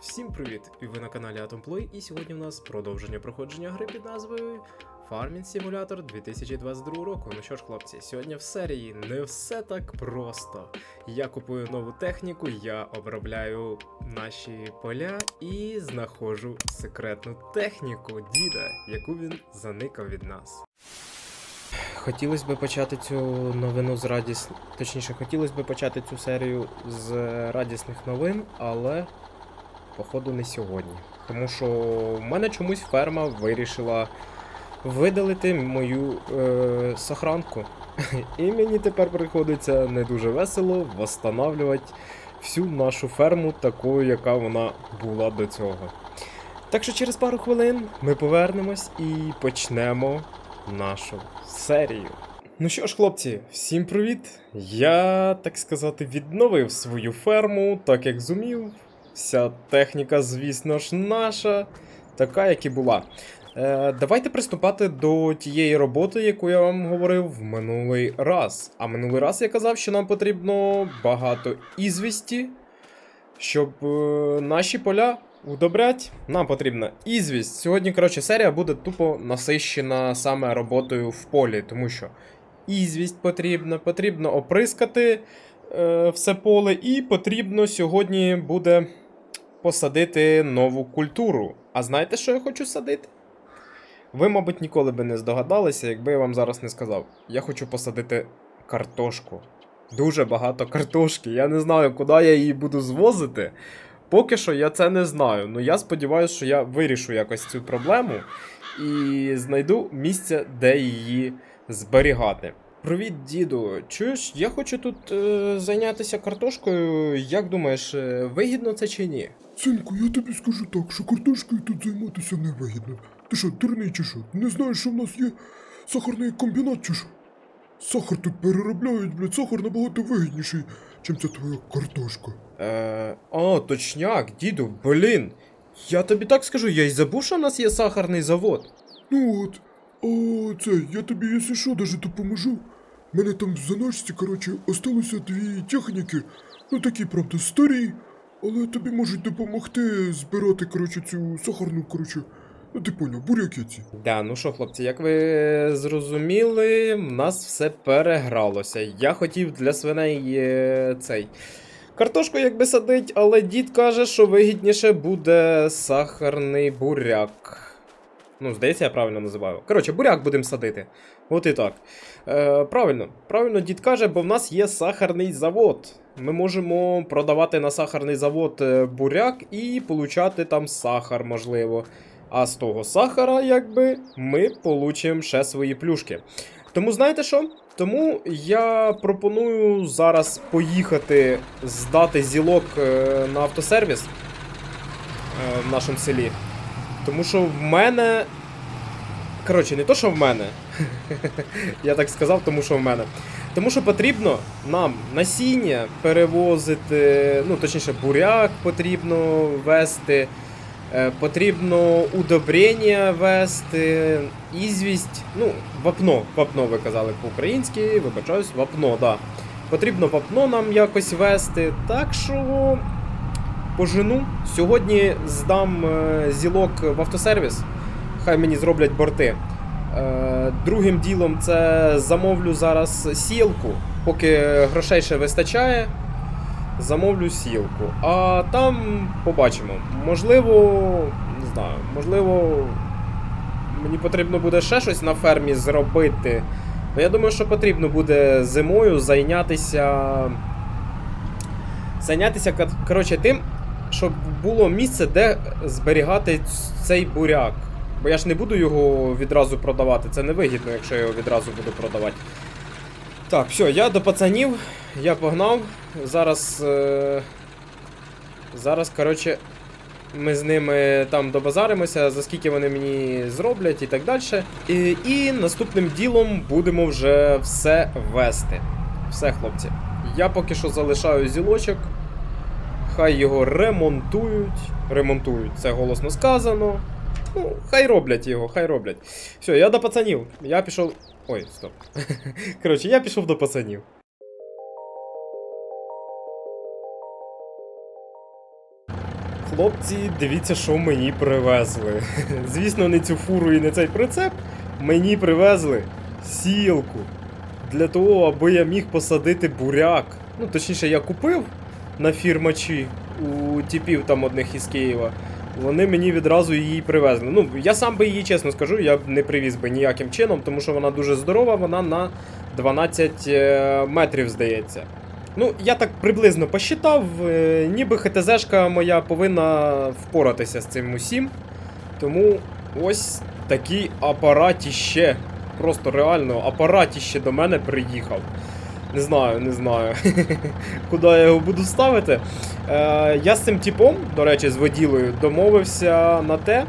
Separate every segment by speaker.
Speaker 1: Всім привіт! І ви на каналі AtomPlay, і сьогодні у нас продовження проходження гри під назвою Farming Simulator 2022 року. Ну що ж, хлопці, сьогодні в серії не все так просто. Я купую нову техніку, я обробляю наші поля і знаходжу секретну техніку діда, яку він заникав від нас. Хотілося б почати цю новину з радіс... Точніше, хотілося б почати цю серію з радісних новин, але походу не сьогодні. Тому що в мене чомусь ферма вирішила видалити мою е, сохранку. І мені тепер приходиться не дуже весело восстанавлювати всю нашу ферму такою, яка вона була до цього. Так що через пару хвилин ми повернемось і почнемо нашу серію. Ну що ж, хлопці, всім привіт! Я, так сказати, відновив свою ферму, так як зумів. Вся техніка, звісно ж, наша, така, як і була. Е, давайте приступати до тієї роботи, яку я вам говорив в минулий раз. А минулий раз я казав, що нам потрібно багато ізвісті, щоб е, наші поля удобрять. Нам потрібна ізвість. Сьогодні, коротше, серія буде тупо насищена саме роботою в полі, тому що ізвість потрібна, потрібно оприскати е, все поле, і потрібно сьогодні буде посадити нову культуру. А знаєте, що я хочу садити? Ви, мабуть, ніколи би не здогадалися, якби я вам зараз не сказав. Я хочу посадити картошку. Дуже багато картошки. Я не знаю, куди я її буду звозити. Поки що я це не знаю. Ну я сподіваюся, що я вирішу якось цю проблему і знайду місце, де її зберігати. Привіт, діду. Чуєш, я хочу тут е, зайнятися картошкою. Як думаєш, е, вигідно це чи ні?
Speaker 2: Синку, я тобі скажу так, що картошкою тут займатися невигідно. Ти що, дурний чи що? Не знаєш, що в нас є сахарний комбінат чи що? Сахар тут переробляють, блядь, сахар набагато вигідніший, чим ця твоя картошка.
Speaker 1: Е, а, точняк, діду, блін. Я тобі так скажу, я й забув, що в нас є сахарний завод.
Speaker 2: Ну от, а це, я тобі, якщо що, даже допоможу. У мене там в заначці, коротше, осталося дві техніки, ну такі, правда, старі, але тобі можуть допомогти збирати, коротше, цю сахарну, коротше, ну ти поняв, буряки.
Speaker 1: Да, ну що, хлопці, як ви зрозуміли, в нас все перегралося. Я хотів для свиней е, цей. Картошку якби садить, але дід каже, що вигідніше буде сахарний буряк. Ну, здається, я правильно називаю. Коротше, буряк будемо садити. От і так. Е, правильно, правильно дід каже, бо в нас є сахарний завод. Ми можемо продавати на сахарний завод е, буряк і получати там сахар, можливо. А з того сахара, якби, ми получимо ще свої плюшки. Тому знаєте що? Тому я пропоную зараз поїхати здати зілок е, на автосервіс е, в нашому селі. Тому що в мене. Коротше, не то, що в мене. Я так сказав, тому що в мене. Тому що потрібно нам насіння перевозити, ну, точніше, буряк потрібно вести. Е, Потрібно удобрення вести, ізвість, ну, вапно, вапно ви казали по-українськи, вибачаюсь, вапно, да. Потрібно вапно нам якось вести. Так що пожену. Сьогодні здам е, зілок в автосервіс. Хай мені зроблять борти. Е, Другим ділом це замовлю зараз сілку, поки грошей ще вистачає замовлю сілку. А там побачимо. Можливо, не знаю, можливо, мені потрібно буде ще щось на фермі зробити. Ну, я думаю, що потрібно буде зимою зайнятися. Зайнятися, коротше, тим, щоб було місце, де зберігати цей буряк. Бо я ж не буду його відразу продавати. Це невигідно, якщо я його відразу буду продавати. Так, все, я до пацанів, я погнав. Зараз. Е... Зараз, коротше, ми з ними там добазаримося, за скільки вони мені зроблять і так далі. І, і наступним ділом будемо вже все вести. Все, хлопці. Я поки що залишаю зілочок. Хай його ремонтують. Ремонтують, це голосно сказано. Ну, хай роблять його, хай роблять. Все, я до пацанів. Я пішов. Ой, стоп. Коротше, я пішов до пацанів. Хлопці, дивіться, що мені привезли. Звісно, не цю фуру і не цей прицеп. Мені привезли сілку. Для того, аби я міг посадити буряк. Ну, точніше, я купив на фірмачі у типів там одних із Києва. Вони мені відразу її привезли. Ну, я сам би її, чесно скажу, я б не привіз би ніяким чином, тому що вона дуже здорова, вона на 12 е, метрів, здається. Ну, я так приблизно посчитав, е, ніби ХТЗшка моя повинна впоратися з цим усім. Тому ось такий апаратіще. Просто реально апаратіще до мене приїхав. Не знаю, не знаю, куди я його буду ставити. Е, я з цим типом, до речі, з воділою, домовився на те.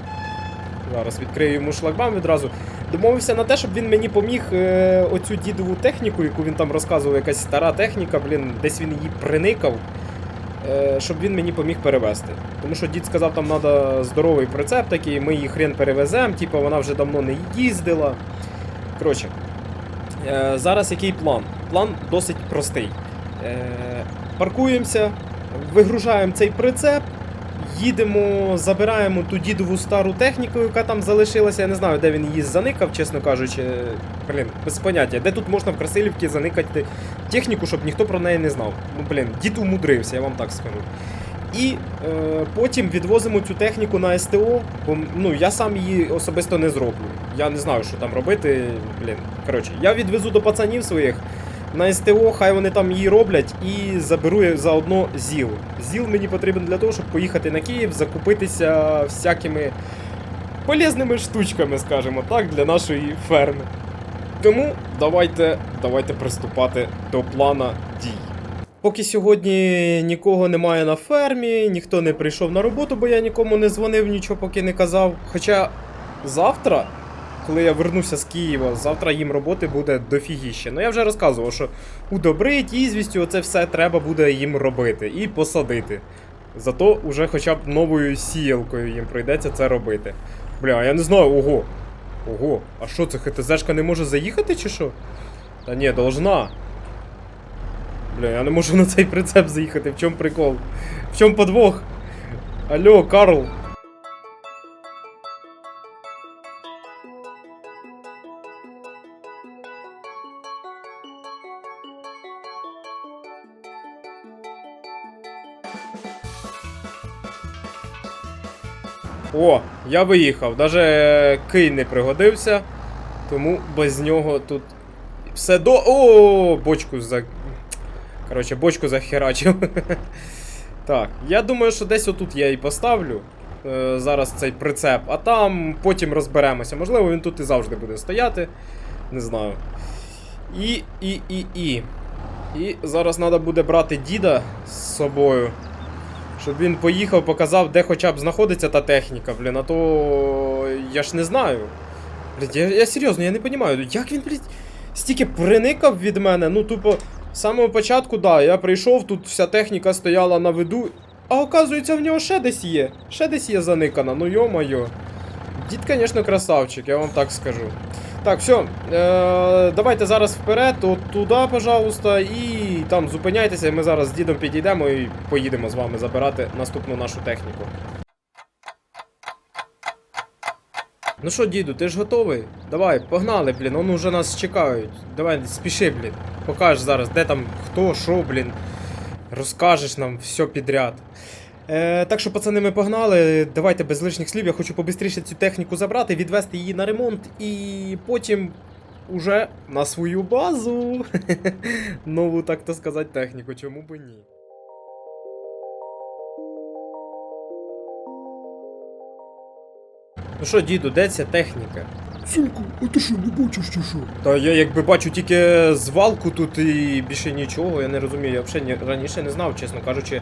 Speaker 1: Зараз відкрию йому шлагбаум відразу. Домовився на те, щоб він мені поміг е, оцю дідову техніку, яку він там розказував, якась стара техніка, блін, десь він її приникав. Е, щоб він мені поміг перевезти. Тому що дід сказав, там треба здоровий прицеп такий, ми її хрен перевеземо, типу вона вже давно не їздила. Коротше, зараз який план? План досить простий. Е, паркуємося, вигружаємо цей прицеп, їдемо, забираємо ту дідову стару техніку, яка там залишилася. Я не знаю, де він її заникав, чесно кажучи. Блін, без поняття. Де тут можна в Красилівці заникати техніку, щоб ніхто про неї не знав. Ну, блін, дід умудрився, я вам так скажу. І е, потім відвозимо цю техніку на СТО, бо ну, я сам її особисто не зроблю. Я не знаю, що там робити. Блін. Коротше, я відвезу до пацанів своїх на СТО, хай вони там її роблять, і заберу заодно ЗІЛ. ЗІЛ мені потрібен для того, щоб поїхати на Київ, закупитися всякими полезними штучками, скажімо так, для нашої ферми. Тому давайте, давайте приступати до плана дій. Поки сьогодні нікого немає на фермі, ніхто не прийшов на роботу, бо я нікому не дзвонив, нічого поки не казав. Хоча завтра, коли я вернуся з Києва, завтра їм роботи буде дофігіще. Ну я вже розказував, що удобрить, ізвістю, оце все треба буде їм робити і посадити. Зато уже хоча б новою сіялкою їм прийдеться це робити. Бля, я не знаю, ого. Ого, а що це ХТЗшка не може заїхати чи що? Та ні, должна. Бля, я не можу на цей прицеп заїхати. В чому прикол? В чому подвох? Алло, Карл. О, я виїхав. Даже кий не пригодився. Тому без нього тут все до. О, бочку за. Коротше, бочку захерачив. так, я думаю, що десь отут я і поставлю. е, Зараз цей прицеп, а там потім розберемося. Можливо, він тут і завжди буде стояти. Не знаю. І, і, і, і. І зараз треба буде брати діда з собою. Щоб він поїхав, показав, де хоча б знаходиться та техніка, блін, а то я ж не знаю. Блін, я, я серйозно, я не розумію, як він, блін, стільки приникав від мене, ну тупо, з самого початку, да, я прийшов, тут вся техніка стояла на виду, а оказується, в нього ще десь є. Ще десь є заникана, ну йо-моє. Дід, звісно, красавчик, я вам так скажу. Так, все, е, давайте зараз вперед, от туди, пожалуйста, і там зупиняйтеся, ми зараз з дідом підійдемо і поїдемо з вами забирати наступну нашу техніку. Ну що, діду, ти ж готовий? Давай, погнали, блін, вони вже нас чекають. Давай, спіши, блін. Покажеш зараз, де там хто, що, блін. Розкажеш нам все підряд. Е, так що, пацани, ми погнали. Давайте без лишніх слів. Я хочу побистріше цю техніку забрати, відвести її на ремонт і потім уже на свою базу. Нову, так то сказати, техніку, чому би ні. Ну що, діду, де ця техніка?
Speaker 2: Синку, а ти що, не бачиш чи що?
Speaker 1: Та я якби бачу тільки звалку тут і більше нічого, я не розумію. Я взагалі раніше не знав, чесно кажучи,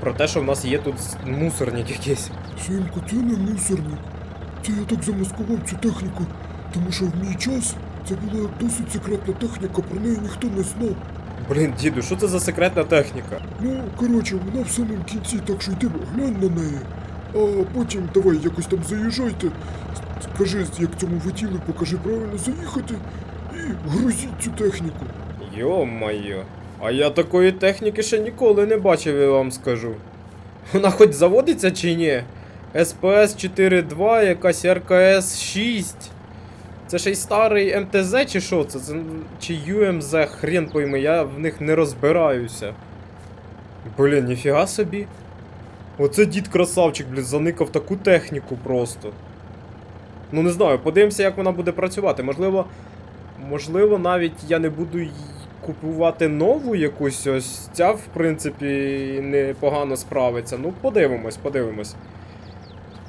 Speaker 1: про те, що в нас є тут мусорник якийсь.
Speaker 2: Синку, це не мусорник. Це я так замаскував цю техніку, тому що в мій час це була досить секретна техніка, про неї ніхто не знав.
Speaker 1: Блін, діду, що це за секретна техніка?
Speaker 2: Ну, коротше, вона в самому кінці, так що йди глянь на неї. А потім давай якось там заїжджайте. Скажи, як цьому воділу, покажи правильно заїхати і грузіть цю техніку.
Speaker 1: Йо-моє, а я такої техніки ще ніколи не бачив, я вам скажу. Вона хоч заводиться чи ні? СПС 4.2, якась РКС 6. Це ще й старий МТЗ чи що це? це? Чи ЮМЗ, хрен пойми, я в них не розбираюся. Блін, ніфіга собі. Оце дід красавчик, блін, заникав таку техніку просто. Ну не знаю, подивимося, як вона буде працювати. Можливо, можливо, навіть я не буду купувати нову якусь ось ця, в принципі, непогано справиться. Ну, подивимось, подивимось.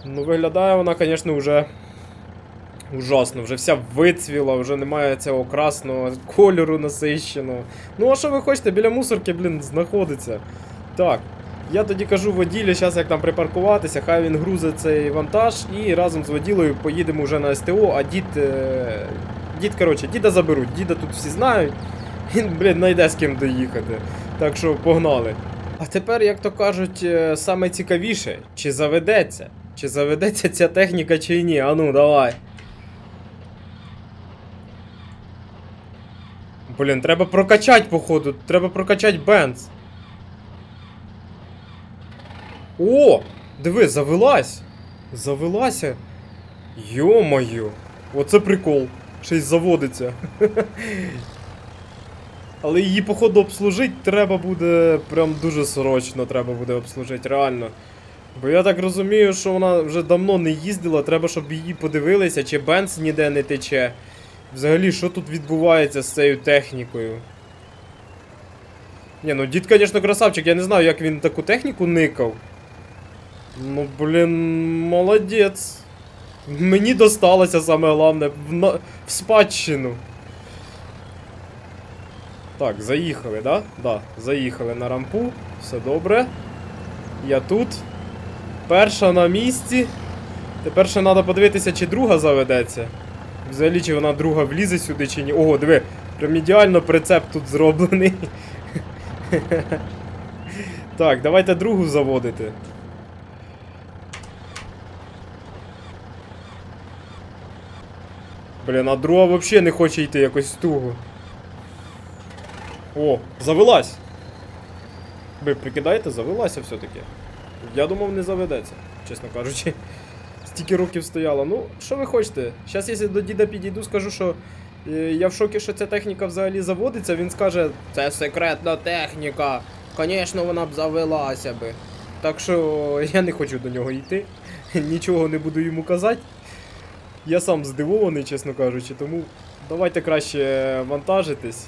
Speaker 1: Ну, виглядає вона, звісно, вже ужасно, вже вся вицвіла, вже немає цього красного кольору насищеного. Ну, а що ви хочете, біля мусорки, блін, знаходиться. Так. Я тоді кажу воділі, зараз як там припаркуватися, хай він грузить цей вантаж і разом з воділою поїдемо вже на СТО, а дід. Е... Дід, коротше, діда заберуть, діда тут всі знають. Він, блін, знайде з ким доїхати. Так що погнали. А тепер, як то кажуть, е, саме цікавіше, чи заведеться? Чи заведеться ця техніка, чи ні? Ану, давай. Блін, треба прокачати, походу. Треба прокачати бенз. О! Диви, завелась! Завелася. Йо-моє! Оце прикол. Й заводиться. Але її, походу, обслужити треба буде прям дуже срочно треба буде обслужити, реально. Бо я так розумію, що вона вже давно не їздила, треба, щоб її подивилися, чи бенз ніде не тече. Взагалі, що тут відбувається з цією технікою? Ні, ну дід, звісно, красавчик, я не знаю, як він таку техніку никав. Ну, блін, молодець. Мені досталося саме головне в, на... в спадщину. Так, заїхали, да? Да, заїхали на рампу. Все добре. Я тут. Перша на місці. Тепер ще треба подивитися, чи друга заведеться. Взагалі, чи вона друга влізе сюди, чи ні. Ого, диви, прям ідеально прицеп тут зроблений. Так, давайте другу заводити. Блін, а друга взагалі не хоче йти якось туго. О, завелась! Ви прикидаєте, завелася все-таки. Я думав, не заведеться, чесно кажучи. Стільки років стояла. Ну, що ви хочете? Зараз, якщо до діда підійду, скажу, що е, я в шокі, що ця техніка взагалі заводиться, він скаже, це секретна техніка. Звісно, вона б завелася би. Так що я не хочу до нього йти. Нічого не буду йому казати. Я сам здивований, чесно кажучи, тому давайте краще вантажитись,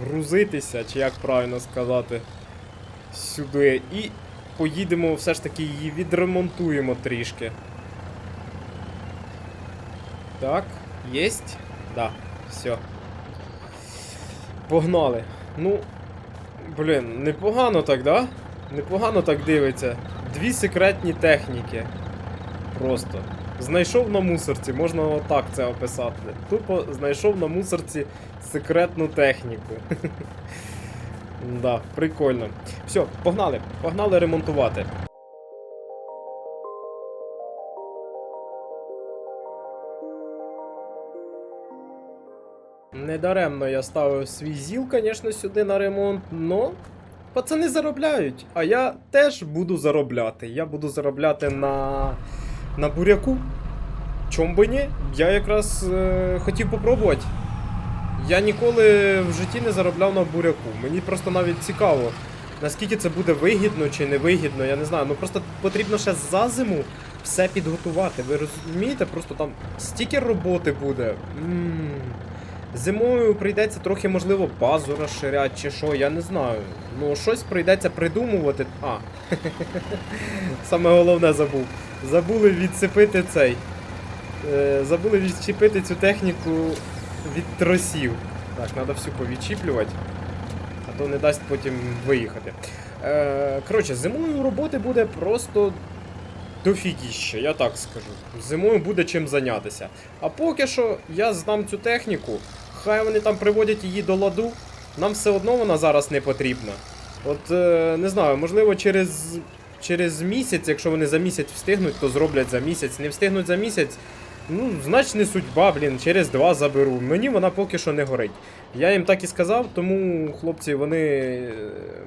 Speaker 1: грузитися, чи як правильно сказати, сюди. І поїдемо, все ж таки її відремонтуємо трішки. Так, єсть? Да, все. Погнали. Ну, блін, непогано так, да? Непогано так дивиться. Дві секретні техніки. Просто. Знайшов на мусорці, можна отак це описати. Тупо знайшов на мусорці секретну техніку. Да, прикольно. Все, погнали, погнали ремонтувати. Недаремно я ставив свій зіл, звісно, сюди на ремонт, но пацани заробляють. А я теж буду заробляти. Я буду заробляти на, на буряку. Чом би ні? Я якраз е, хотів попробувати. Я ніколи в житті не заробляв на буряку. Мені просто навіть цікаво, наскільки це буде вигідно чи невигідно, я не знаю. Ну просто потрібно ще за зиму все підготувати. Ви розумієте, просто там стільки роботи буде. м Зимою прийдеться трохи, можливо, базу розширяти чи що, я не знаю. Ну, щось прийдеться придумувати. А. Саме головне забув. Забули відцепити цей. Е, забули відчепити цю техніку від тросів. Так, треба всю повідчіплювати, а то не дасть потім виїхати. Е, коротше, зимою роботи буде просто дофігіще, я так скажу. Зимою буде чим зайнятися. А поки що я здам цю техніку, хай вони там приводять її до ладу. Нам все одно вона зараз не потрібна. От е, не знаю, можливо, через, через місяць, якщо вони за місяць встигнуть, то зроблять за місяць. Не встигнуть за місяць. Ну, значить не судьба, блін, через два заберу. Мені вона поки що не горить. Я їм так і сказав, тому хлопці, вони, е,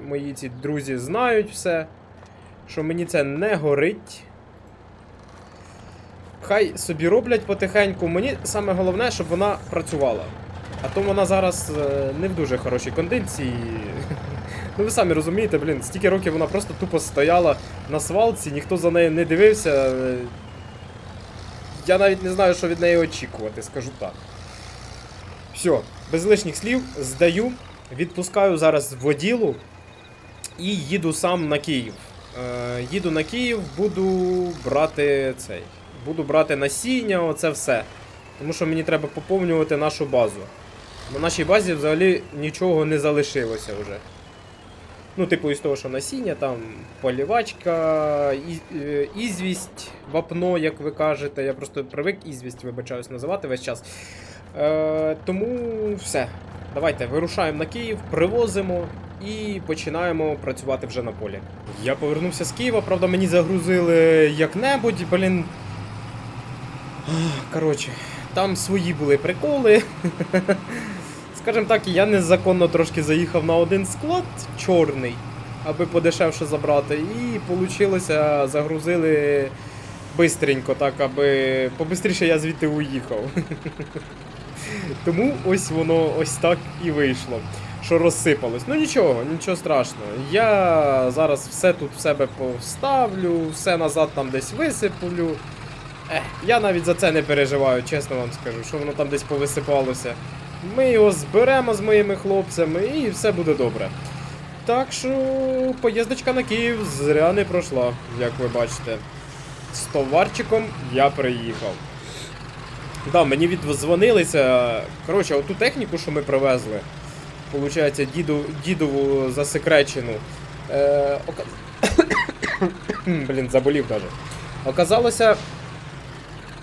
Speaker 1: мої ці друзі, знають все. що мені це не горить. Хай собі роблять потихеньку. Мені саме головне, щоб вона працювала. А то вона зараз е, не в дуже хорошій кондиції. Ну ви самі розумієте, блін, стільки років вона просто тупо стояла на свалці, ніхто за нею не дивився. Е, Я навіть не знаю, що від неї очікувати, скажу так. Все, без лишніх слів, здаю, відпускаю зараз воділу і їду сам на Київ. Е, їду на Київ, буду брати цей. Буду брати насіння, оце все. Тому що мені треба поповнювати нашу базу. На нашій базі взагалі нічого не залишилося вже. Ну, типу, із того, що насіння, там полівачка, е, ізвість, вапно, як ви кажете. Я просто привик ізвість, вибачаюсь, називати весь час. Е, тому все. Давайте вирушаємо на Київ, привозимо і починаємо працювати вже на полі. Я повернувся з Києва, правда, мені загрузили як-небудь, блін. Коротше, там свої були приколи. Скажем так, я незаконно трошки заїхав на один склад чорний, аби подешевше забрати, і получилося, загрузили бистренько, так, аби побистріше я звідти уїхав. Тому ось воно ось так і вийшло. Що розсипалось. Ну нічого, нічого страшного. Я зараз все тут в себе поставлю, все назад там десь висиплю. Ех, я навіть за це не переживаю, чесно вам скажу, що воно там десь повисипалося. Ми його зберемо з моїми хлопцями і все буде добре. Так що поїздочка на Київ зря не пройшла, як ви бачите. З товарчиком я приїхав. Да, мені віддзвонилися. Коротше, оту техніку, що ми привезли, получається, діду, дідову засекречену. Е, ока... Блін, заболів даже. Оказалося,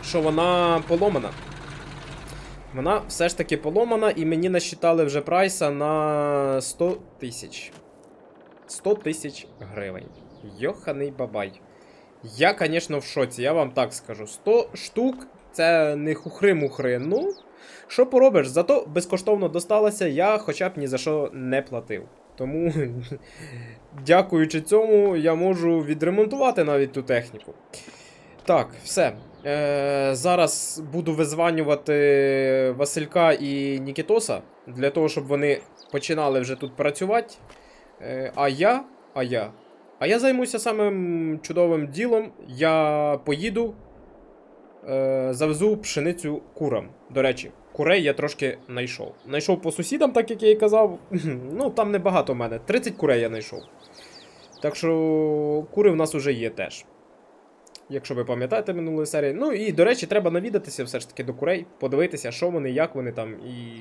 Speaker 1: що вона поломана. Вона все ж таки поломана, і мені насчитали вже прайса на 100 тисяч. 100 тисяч гривень. Йоханий бабай. Я, звісно, в шоці, я вам так скажу. 100 штук це не хухри-мухри. Ну, що поробиш? Зато безкоштовно досталося, я хоча б ні за що не платив. Тому, дякуючи цьому, я можу відремонтувати навіть ту техніку. Так, все. Е, зараз буду визванювати Василька і Нікітоса для того, щоб вони починали вже тут працювати. Е, а я. А я. А я займуся самим чудовим ділом. Я поїду, е, завезу пшеницю курам. До речі, курей я трошки знайшов. Знайшов по сусідам, так як я і казав. Ну, там небагато в мене. 30 курей я знайшов. Так що кури в нас вже є теж. Якщо ви пам'ятаєте минулої серії. Ну і, до речі, треба навідатися все ж таки до курей, подивитися, що вони, як вони там, і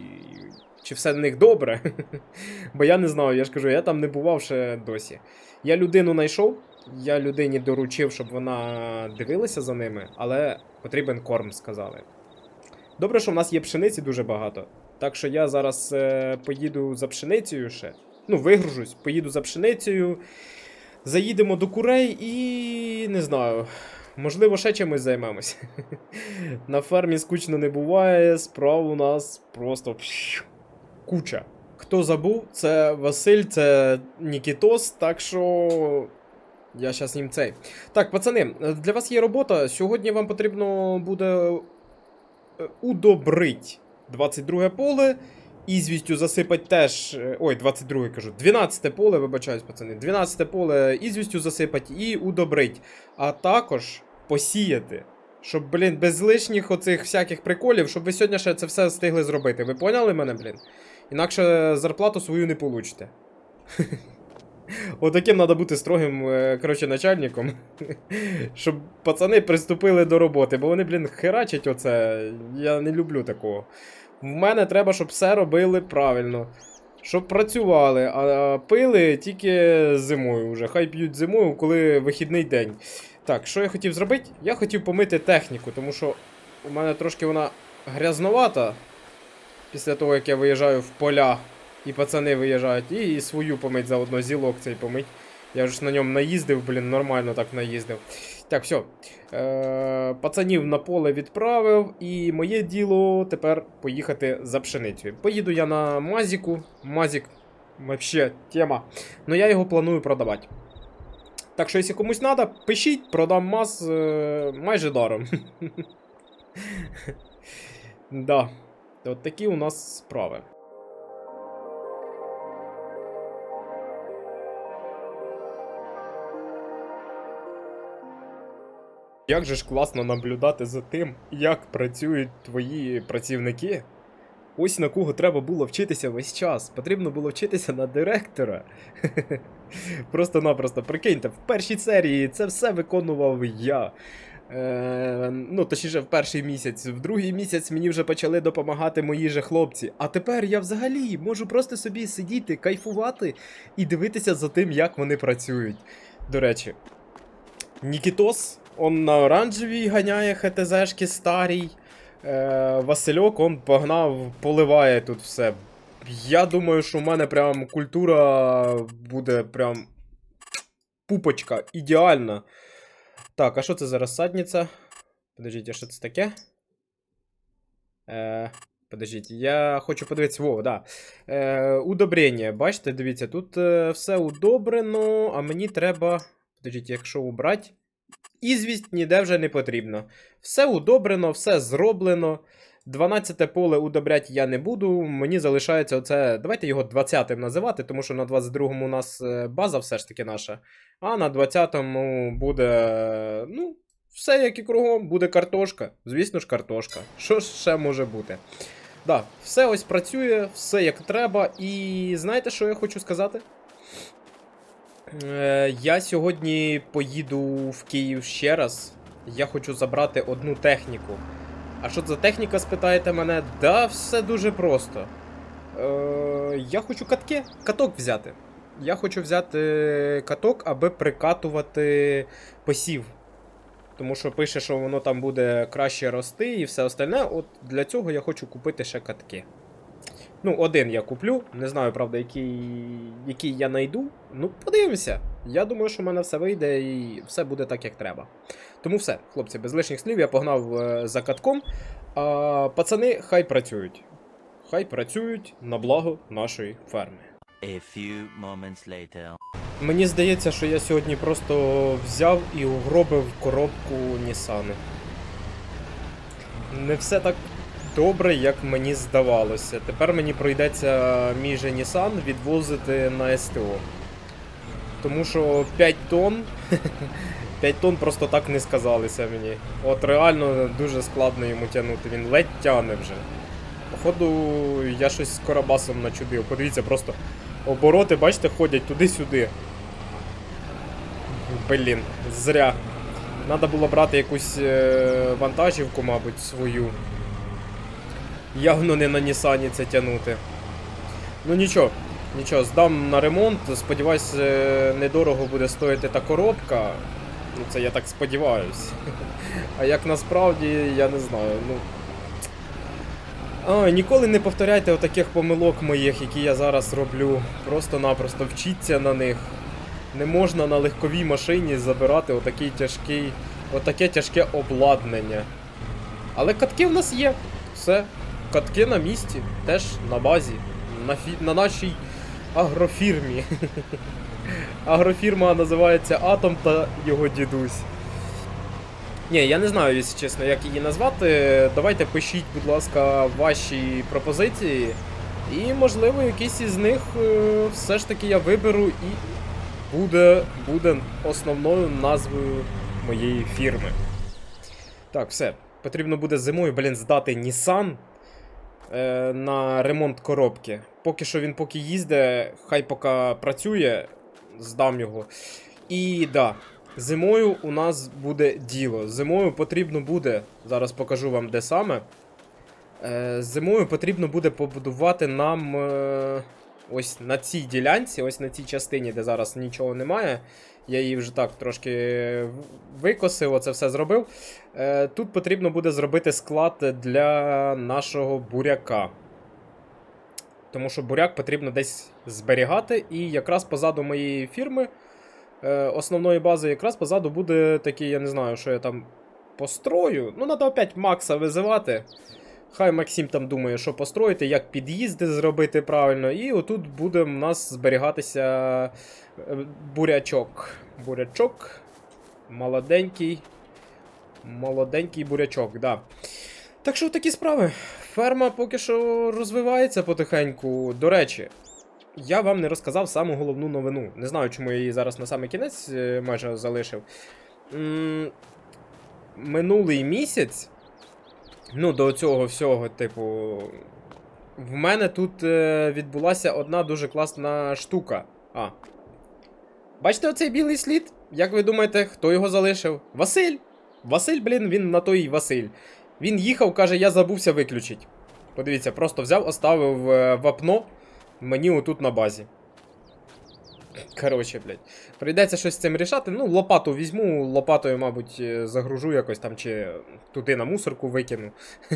Speaker 1: чи все в них добре. Бо я не знаю, я ж кажу, я там не бував ще досі. Я людину знайшов, я людині доручив, щоб вона дивилася за ними, але потрібен корм, сказали. Добре, що в нас є пшениці дуже багато. Так що я зараз е, поїду за пшеницею ще. Ну, вигружусь, поїду за пшеницею. Заїдемо до курей і не знаю. Можливо, ще чимось займемось. На фермі скучно не буває, справ у нас просто куча. Хто забув, це Василь, це Нікітос, так що. Я щас їм цей. Так, пацани, для вас є робота. Сьогодні вам потрібно буде е, удобрить 22 поле. Ізвістю засипать теж. е, Ой, 22 кажу. 12 поле, вибачаюсь, пацани. 12 поле ізвістю засипать і удобрить. А також посіяти. Щоб, блін, без лишніх оцих всяких приколів, щоб ви сьогодні ще це все встигли зробити. Ви поняли мене, блін? Інакше зарплату свою не получите. Отаким треба бути строгим, е, коротше, начальником. Щоб пацани приступили до роботи, бо вони, блін, херачать оце. Я не люблю такого. В мене треба, щоб все робили правильно. Щоб працювали, а пили тільки зимою вже. Хай п'ють зимою, коли вихідний день. Так, що я хотів зробити? Я хотів помити техніку, тому що у мене трошки вона грязновата. Після того, як я виїжджаю в поля, і пацани виїжджають, і свою помить заодно, зілок цей помить. Я ж на ньому наїздив, блін, нормально так наїздив. Так, все. Е, пацанів на поле відправив, і моє діло тепер поїхати за пшеницею. Поїду я на Мазіку. Мазік, вообще, тема. Ну я його планую продавати. Так що, якщо комусь треба, пишіть, продам маз е, майже даром. да. От такі у нас справи. Як же ж класно наблюдати за тим, як працюють твої працівники. Ось на кого треба було вчитися весь час. Потрібно було вчитися на директора. Просто-напросто, прикиньте, в першій серії це все виконував я. Е, ну, точніше, в перший місяць, в другий місяць мені вже почали допомагати мої же хлопці. А тепер я взагалі можу просто собі сидіти, кайфувати і дивитися за тим, як вони працюють. До речі, Нікітос, он на оранжевій ганяє ХТЗшки старій. Е, Васильок, он погнав, поливає тут все. Я думаю, що в мене прям культура буде прям пупочка, ідеальна. Так, а що це за розсадниця? Подождіть, а що це таке? Е, подождіть, я хочу подивитися. Во, да. Е, удобрення. Бачите, дивіться, тут е, все удобрено, а мені треба. Подождіть, якщо убрати. Ізвість ніде вже не потрібно. Все удобрено, все зроблено. 12 поле удобрять я не буду. Мені залишається оце. Давайте його 20-м називати, тому що на 22-му у нас е, база все ж таки наша. А на 20-му буде. Ну, все як і кругом, буде картошка. Звісно ж, картошка. Що ж ще може бути? Да, все ось працює, все як треба. І знаєте, що я хочу сказати? Е, я сьогодні поїду в Київ ще раз. Я хочу забрати одну техніку. А що за техніка, спитаєте мене? Да, все дуже просто. Е, я хочу катки, каток взяти. Я хочу взяти каток, аби прикатувати посів. Тому що пише, що воно там буде краще рости і все остальне. От для цього я хочу купити ще катки. Ну, один я куплю. Не знаю, правда, який, який я найду. Ну, подивимося. Я думаю, що в мене все вийде і все буде так, як треба. Тому все, хлопці, без лишніх слів, я погнав е, за катком. А пацани хай працюють. Хай працюють на благо нашої ферми.
Speaker 3: A few moments later.
Speaker 1: Мені здається, що я сьогодні просто взяв і угробив коробку Нісани. Не все так добре, як мені здавалося. Тепер мені прийдеться мій же Нісан відвозити на СТО. Тому що 5 тонн. 5 тонн просто так не сказалися мені. От реально дуже складно йому тягнути, він ледь тяне вже. Походу, я щось з Карабасом начудив. Подивіться, просто обороти, бачите, ходять туди-сюди. Блін, зря. Надо було брати якусь е, вантажівку, мабуть, свою. Явно не на Нісані це тягнути. Ну нічого, нічого, здам на ремонт. Сподіваюсь, е, недорого буде стоїти та коробка. Ну, це я так сподіваюсь. А як насправді, я не знаю. Ну. А, ніколи не повторяйте отаких помилок моїх, які я зараз роблю. Просто-напросто вчіться на них. Не можна на легковій машині забирати отакий тяжкий, отаке тяжке обладнання. Але катки в нас є. Все. Катки на місці, теж на базі, на, фі... на нашій агрофірмі. Агрофірма називається Атом та його дідусь. Ні, я не знаю, якщо чесно, як її назвати. Давайте пишіть, будь ласка, ваші пропозиції. І, можливо, якісь із них е, все ж таки я виберу і буде, буде основною назвою моєї фірми. Так, все. Потрібно буде зимою, блін, здати Nissan е, на ремонт коробки. Поки що він поки їздить, хай поки працює, здам його. І да, зимою у нас буде діло. Зимою потрібно буде, зараз покажу вам де саме. Е, зимою потрібно буде побудувати нам е, ось на цій ділянці, ось на цій частині, де зараз нічого немає. Я її вже так трошки викосив, оце все зробив. Е, тут потрібно буде зробити склад для нашого буряка. Тому що буряк потрібно десь зберігати, і якраз позаду моєї фірми, е, основної бази, якраз позаду буде такий, я не знаю, що я там построю. Ну, треба опять Макса визивати. Хай Максим там думає, що построїти, як під'їзди зробити правильно, і отут буде в нас зберігатися е, бурячок. Бурячок. Молоденький. Молоденький бурячок, да. Так що такі справи. Ферма поки що розвивається потихеньку. До речі, я вам не розказав саму головну новину. Не знаю, чому я її зараз на самий кінець е, майже залишив. Минулий місяць, ну, до цього всього, типу, в мене тут е, відбулася одна дуже класна штука. А. Бачите оцей білий слід? Як ви думаєте, хто його залишив? Василь! Василь, блін, він на той Василь. Він їхав, каже, я забувся виключити. Подивіться, просто взяв, оставив е, вапно мені отут на базі. Коротше, блядь. Прийдеться щось з цим рішати. Ну, лопату візьму, лопатою, мабуть, е, загружу якось там, чи туди на мусорку викину.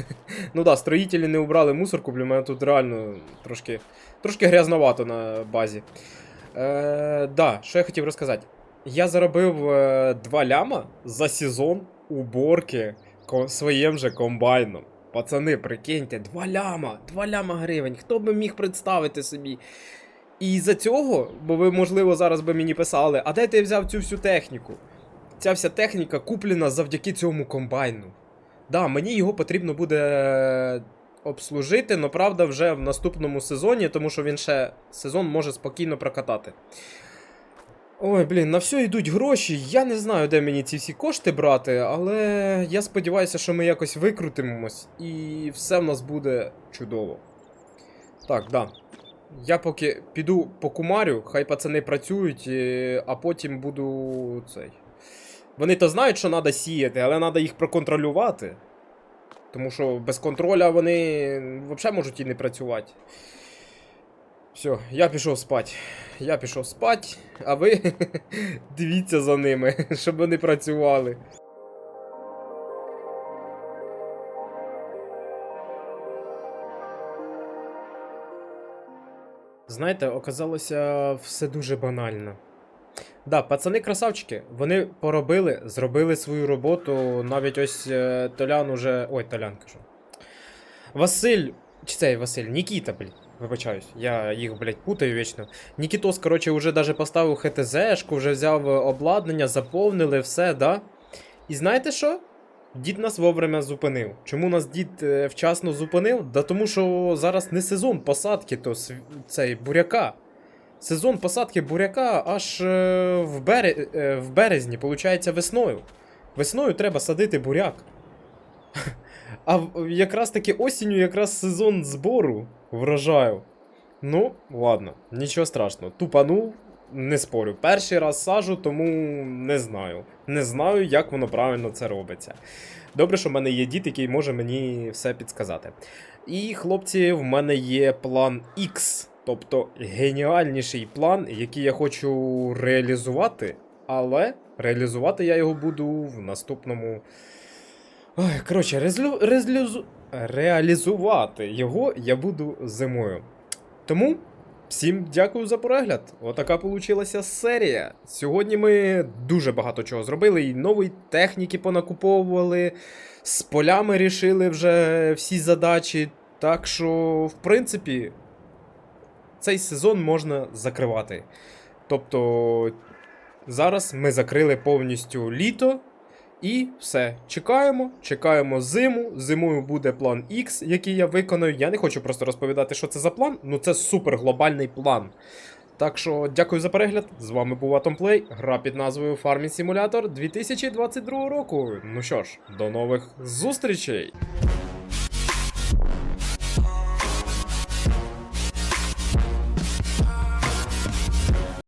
Speaker 1: ну да, строїтелі не убрали мусорку, блін, мене тут реально трошки, трошки грязновато на базі. Е, да, що я хотів розказати. Я заробив е, 2 ляма за сезон уборки своїм же комбайном. Пацани, прикиньте, 2 ляма, 2 ляма гривень. Хто би міг представити собі? І за цього, бо ви, можливо, зараз би мені писали, а де ти взяв цю всю техніку? Ця вся техніка куплена завдяки цьому комбайну. Да, мені його потрібно буде обслужити, але правда, вже в наступному сезоні, тому що він ще сезон може спокійно прокатати. Ой, блін, на все йдуть гроші. Я не знаю, де мені ці всі кошти брати, але я сподіваюся, що ми якось викрутимось і все в нас буде чудово. Так, да. Я поки піду по кумарю, хай пацани працюють, е, а потім буду цей. Вони то знають, що треба сіяти, але треба їх проконтролювати. Тому що без контроля вони взагалі можуть і не працювати. Все, я пішов спать. Я пішов спать, а ви дивіться за ними, щоб вони працювали. Знаєте, оказалося все дуже банально. Да, пацани красавчики, вони поробили, зробили свою роботу. Навіть ось е, Толян уже. Ой, Толян кажу. Василь. Чи цей Василь? Нікіта, блін. Вибачаюсь, я їх, блядь, путаю вічно. Нікітос, коротше, уже даже поставив ХТЗ-шку, вже взяв обладнання, заповнили все, да? І знаєте що? Дід нас вовремя зупинив. Чому нас дід е, вчасно зупинив? Да тому що зараз не сезон посадки, то цей буряка. Сезон посадки буряка аж е, в, бере... е, в березні, виходить, весною. Весною треба садити буряк. А якраз таки осінню якраз сезон збору врожаю. Ну, ладно, нічого страшного. Тупанув, не спорю. Перший раз сажу, тому не знаю. Не знаю, як воно правильно це робиться. Добре, що в мене є дід, який може мені все підсказати. І, хлопці, в мене є план X, тобто геніальніший план, який я хочу реалізувати, але реалізувати я його буду в наступному. Ой, коротше, резлю... резлюзу... реалізувати його я буду зимою. Тому всім дякую за перегляд. Отака получилася серія. Сьогодні ми дуже багато чого зробили, і нової техніки понакуповували, з полями рішили вже всі задачі. Так що, в принципі, цей сезон можна закривати. Тобто, зараз ми закрили повністю літо. І все. Чекаємо, чекаємо зиму. Зимою буде план X, який я виконую. Я не хочу просто розповідати, що це за план, ну це супер глобальний план. Так що дякую за перегляд. З вами був Atomplay, гра під назвою Farming Simulator 2022 року. Ну що ж, до нових зустрічей!